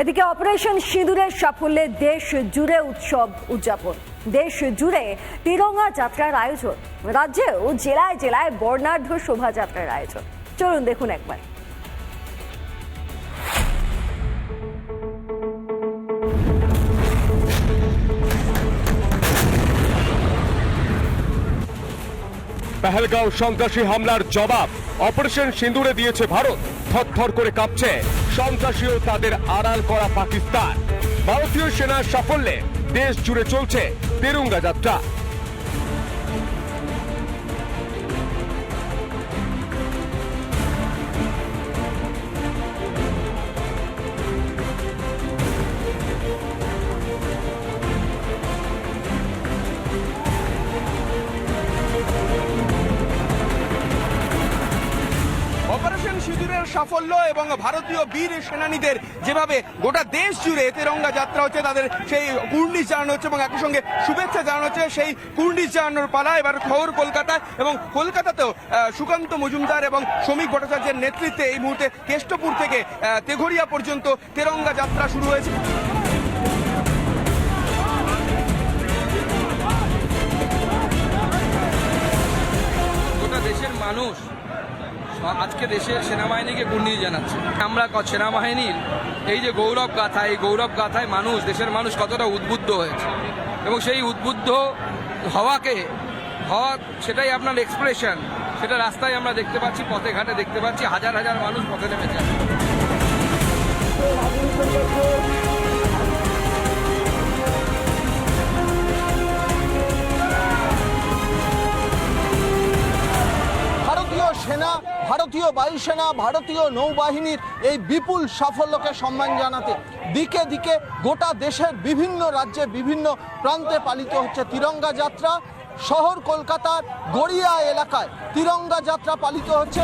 এদিকে অপারেশন সিঁদুরের সাফল্যে দেশ জুড়ে উৎসব উদযাপন। দেশ জুড়ে তিরঙ্গা যাত্রার আয়োজন। রাজ্যেও জেলায় জেলায় বর্ণাঢ্য শোভাযাত্রার আয়োজন। চলুন দেখুন একবার। পেহেলগাঁও সন্ত্রাসী হামলার জবাব। অপারেশন সিঁদুরে দিয়েছে ভারত। থরথর করে কাঁপছে। সন্ত্রাসী ও তাদের আড়াল করা পাকিস্তান। ভারতীয় সেনার সাফল্যে দেশ জুড়ে চলছে তেরুঙ্গা যাত্রা। সাফল্য এবং ভারতীয় বীর সেনানীদের যেভাবে গোটা দেশ জুড়ে তেরঙ্গা যাত্রা হচ্ছে, তাদের সেই কুর্নিশ জানানো হচ্ছে এবং একই সঙ্গে শুভেচ্ছা জানানো হচ্ছে সেই কুর্নিশ জানানোর পালা। এবার খবর কলকাতা এবং কলকাতাতেও সুকান্ত মজুমদার এবং শ্রমিক ভট্টাচার্যের নেতৃত্বে এই মুহূর্তে কেষ্টপুর থেকে তেঘরিয়া পর্যন্ত তেরঙ্গা যাত্রা শুরু হয়েছে। মানুষ আজকে দেশের সেনাবাহিনীকে গুন্ডি জানাচ্ছে। আমরা সেনাবাহিনীর এই যে গৌরব গাথা, এই গৌরব গাথায় মানুষ, দেশের মানুষ কতটা উদ্বুদ্ধ হয়েছে। এবং সেই উদ্বুদ্ধ হওয়াকে, হওয়া সেটাই আপনার এক্সপ্রেশন সেটা রাস্তায় আমরা দেখতে পাচ্ছি, পথে ঘাটে দেখতে পাচ্ছি, হাজার হাজার মানুষ পথে নেমেছে। বায়ুসেনা ভারতীয় নৌবাহিনীর এই বিপুল সাফল্যকে সম্মান জানাতে দিকে দিকে গোটা দেশের বিভিন্ন রাজ্যে বিভিন্ন প্রান্তে পালিত হচ্ছে তিরঙ্গা যাত্রা। শহর কলকাতার গড়িয়া এলাকায় তিরঙ্গা যাত্রা পালিত হচ্ছে।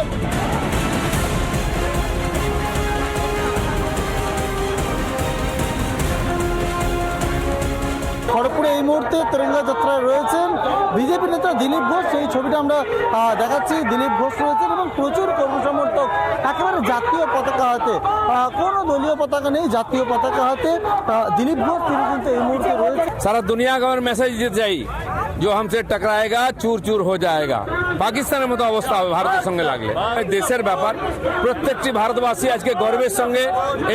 খড়গপুরে এই মুহূর্তে তেরেঙ্গা যাত্রায় রয়েছেন বিজেপি নেতা দিলীপ ঘোষ সেই ছবিটা আমরা আহ, দেখাচ্ছি দিলীপ ঘোষ রয়েছেন এবং প্রচুর কর্মসমর্থক একেবারে জাতীয় পতাকা হাতে আহ, কোনো দলীয় পতাকা নেই জাতীয় পতাকা হাতে আহ, দিলীপ ঘোষ তিনি কিন্তু এই মুহূর্তে রয়েছে सारा दुनिया का और मैसेज देते যাই जो हमसे टकराएगा चूर चूर हो जाएगा পাকিস্তানের মতো অবস্থা হবে ভারতের সঙ্গে লাগলে এই দেশের ব্যাপার প্রত্যেকটি ভারতবাসী আজকে গর্বের সঙ্গে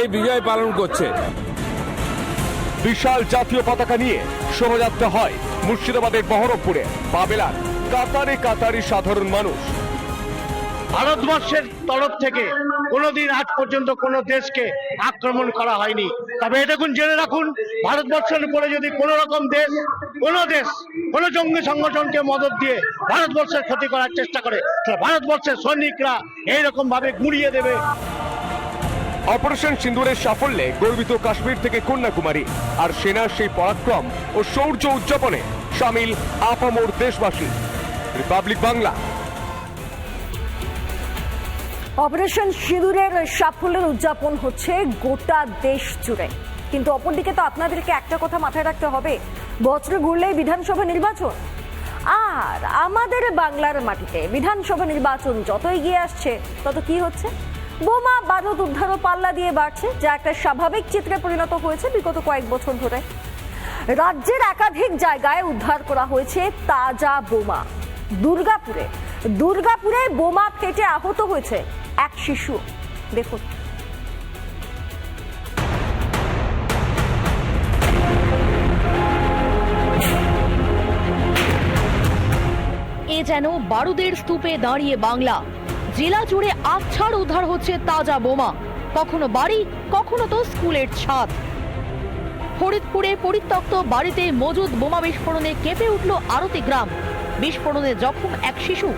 এই বিজয় পালন করছে বিশাল জাতীয় পতাকা নিয়ে শোভাযাত্রা হয় মুর্শিদাবাদের বহরমপুরে। পাবেলার কাতারে কাতারি সাধারণ মানুষ। ভারতবর্ষের তরফ থেকে কোনোদিন আজ পর্যন্ত কোনো দেশকে আক্রমণ করা হয়নি। তবে এটা এটুকুন জেনে রাখুন, ভারতবর্ষের উপরে যদি কোনো রকম দেশ, কোনো দেশ, কোনো জঙ্গি সংগঠনকে মদত দিয়ে ভারতবর্ষের ক্ষতি করার চেষ্টা করে ভারতবর্ষের সৈনিকরা এইরকম ভাবে গুঁড়িয়ে দেবে। অপারেশন সিন্দুরের সাফল্যে গর্বিত কাশ্মীর থেকে কন্যাকুমারী। আর সেনার সেই পরাক্রম ও শৌর্য উদযাপনে সামিল আপামোর দেশবাসী। রিপাবলিক বাংলা। অপারেশন সিঁদুরের সাফল্যের উদযাপন হচ্ছে গোটা দেশ জুড়ে। কিন্তু অপরদিকে তো আপনাদেরকে একটা কথা মাথায় রাখতে হবে। বছরে ঘুরলেই বিধানসভা নির্বাচন। আর আমাদের বাংলার মাটিতে বিধানসভা নির্বাচন যত এগিয়ে আসছে, তত কি হচ্ছে? বোমা, বারুদ উদ্ধার ও পাল্লা দিয়ে বাড়ছে, যা একটা স্বাভাবিক চিত্রে পরিণত হয়েছে বিগত কয়েক বছর ধরে। রাজ্যের একাধিক জায়গায় উদ্ধার করা হয়েছে তাজা বোমা। দুর্গাপুরে দুর্গাপুরে বোমা ফেটে আহত হয়েছে এক শিশু। দেখুন। এ যেন বারুদের স্তূপে দাঁড়িয়ে বাংলা। জেলা জুড়ে আচ্ছাড় উদ্ধার হচ্ছে তাজা বোমা। কখনো বাড়ি, কখনো তো স্কুলের ছাদ। ফরিদপুরে পরিত্যক্ত বাড়িতে মজুদ বোমা বিস্ফোরণে কেঁপে উঠল আরতি গ্রাম। বিস্ফোরণে জখম এক শিশু।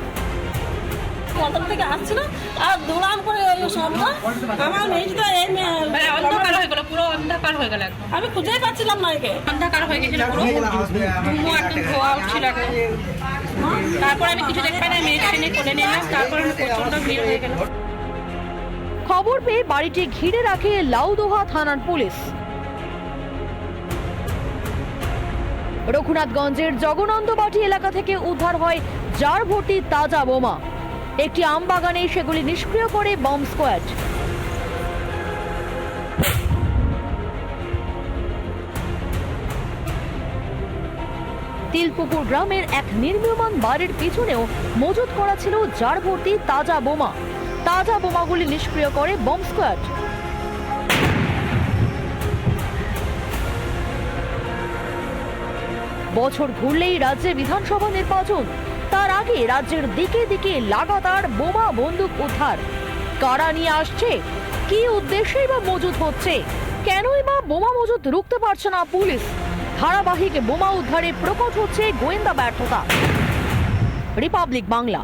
থেকে আসছিল আর দৌড়ান করে আমার মেয়েটা এই মেয়ে- মানে অন্ধকার হয়ে গেল পুরো অন্ধকার হয়ে গেল একদম। আমি খুঁজেই পাচ্ছিলাম না একে। অন্ধকার হয়ে গেছিল পুরো ধুমো একদম ধোয়া উঠছিল একদম। তারপর আমি কিছু দেখতে না টেনে কোলে নিলাম তারপর আমি প্রচণ্ড ভিড় হয়ে গেল। খবর পেয়ে বাড়িটি ঘিরে রাখে লাউদোহা থানার পুলিশ। রঘুনাথগঞ্জের জগনন্দবাটি এলাকা থেকে উদ্ধার হয় জার ভর্তি তাজা বোমা। একটি আম বাগানে সেগুলি নিষ্ক্রিয় করে বম্ব স্কোয়াড। তিলপুকুর গ্রামের এক নির্মীয়মান বাড়ির পিছনেও মজুত করা ছিল জার ভর্তি তাজা বোমা। তাজা বোমাগুলি নিষ্ক্রিয় করে বম্ব স্কোয়াড। বছর ঘুরলেই রাজ্যে বিধানসভা নির্বাচন। তার আগে রাজ্যের দিকে দিকে লাগাতার বোমা বন্দুক উদ্ধার। কারা নিয়ে আসছে? কি উদ্দেশ্যেই বা মজুদ হচ্ছে? কেনই বা বোমা মজুত রুখতে পারছে না পুলিশ? ধারাবাহিক বোমা উদ্ধারে প্রকট হচ্ছে গোয়েন্দা ব্যর্থতা। রিপাবলিক বাংলা।